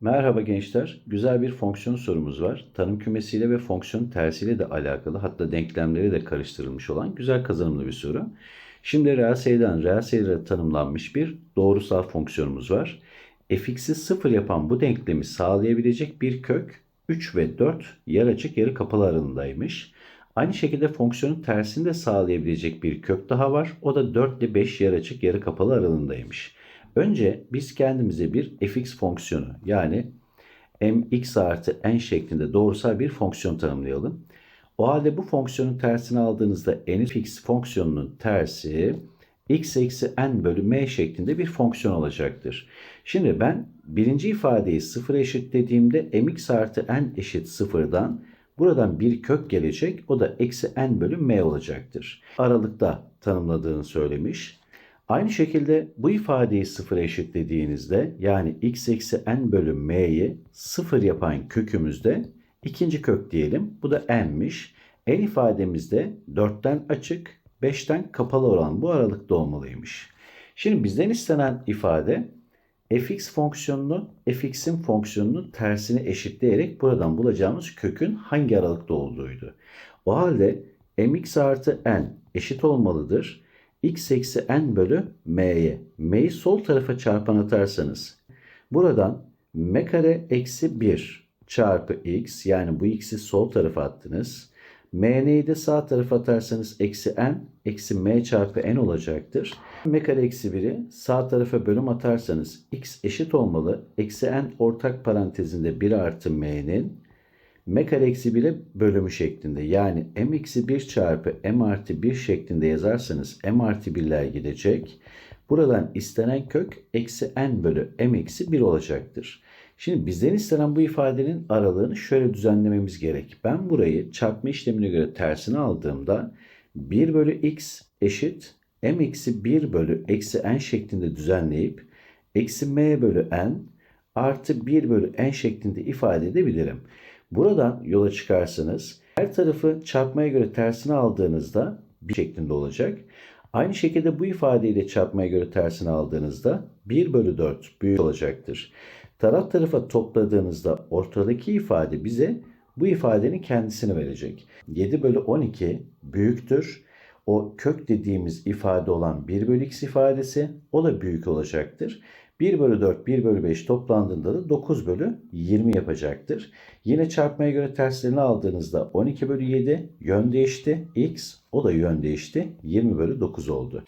Merhaba gençler. Güzel bir fonksiyon sorumuz var. Tanım kümesiyle ve fonksiyon tersiyle de alakalı hatta denklemleri de karıştırılmış olan güzel kazanımlı bir soru. Şimdi reel sayıdan reel sayılara tanımlanmış bir doğrusal fonksiyonumuz var. fx'i sıfır yapan bu denklemi sağlayabilecek bir kök 3 ve 4 yer açık yarı kapalı aralığındaymış. Aynı şekilde fonksiyonun tersini de sağlayabilecek bir kök daha var. O da 4 ile 5 yer açık yarı kapalı aralığındaymış. Önce biz kendimize bir fx fonksiyonu yani mx artı n şeklinde doğrusal bir fonksiyon tanımlayalım. O halde bu fonksiyonun tersini aldığınızda nfx fonksiyonunun tersi x eksi n bölü m şeklinde bir fonksiyon olacaktır. Şimdi ben birinci ifadeyi sıfıra eşitlediğimde mx artı n eşit sıfırdan buradan bir kök gelecek. O da eksi n bölü m olacaktır. Aralıkta tanımladığını söylemiş. Aynı şekilde bu ifadeyi sıfıra eşitlediğinizde yani x eksi n bölü m'yi sıfır yapan kökümüzde ikinci kök diyelim. Bu da n'miş. n ifademizde 4'ten açık 5'ten kapalı olan bu aralıkta olmalıymış. Şimdi bizden istenen ifade fx fonksiyonunu fx'in fonksiyonunun tersini eşitleyerek buradan bulacağımız kökün hangi aralıkta olduğuydu. O halde mx artı n eşit olmalıdır x eksi n bölü m'ye. m'yi sol tarafa çarpan atarsanız buradan m kare eksi 1 çarpı x yani bu x'i sol tarafa attınız. m'yi de sağ tarafa atarsanız eksi n eksi m çarpı n olacaktır. m kare eksi 1'i sağ tarafa bölüm atarsanız x eşit olmalı. Eksi n ortak parantezinde 1 artı m'nin m kare eksi 1'e bölümü şeklinde yani m eksi 1 çarpı m artı 1 şeklinde yazarsanız m artı 1'ler gidecek. Buradan istenen kök eksi n bölü m eksi 1 olacaktır. Şimdi bizden istenen bu ifadenin aralığını şöyle düzenlememiz gerek. Ben burayı çarpma işlemine göre tersini aldığımda 1 bölü x eşit m eksi 1 bölü eksi n şeklinde düzenleyip eksi m bölü n artı 1 bölü n şeklinde ifade edebilirim. Buradan yola çıkarsanız her tarafı çarpmaya göre tersini aldığınızda bir şeklinde olacak. Aynı şekilde bu ifadeyi de çarpmaya göre tersini aldığınızda 1 bölü 4 büyük olacaktır. Taraf tarafa topladığınızda ortadaki ifade bize bu ifadenin kendisini verecek. 7 bölü 12 büyüktür. O kök dediğimiz ifade olan 1 bölü x ifadesi o da büyük olacaktır. 1 bölü 4, 1 bölü 5 toplandığında da 9 bölü 20 yapacaktır. Yine çarpmaya göre terslerini aldığınızda 12 bölü 7 yön değişti. X o da yön değişti. 20 bölü 9 oldu.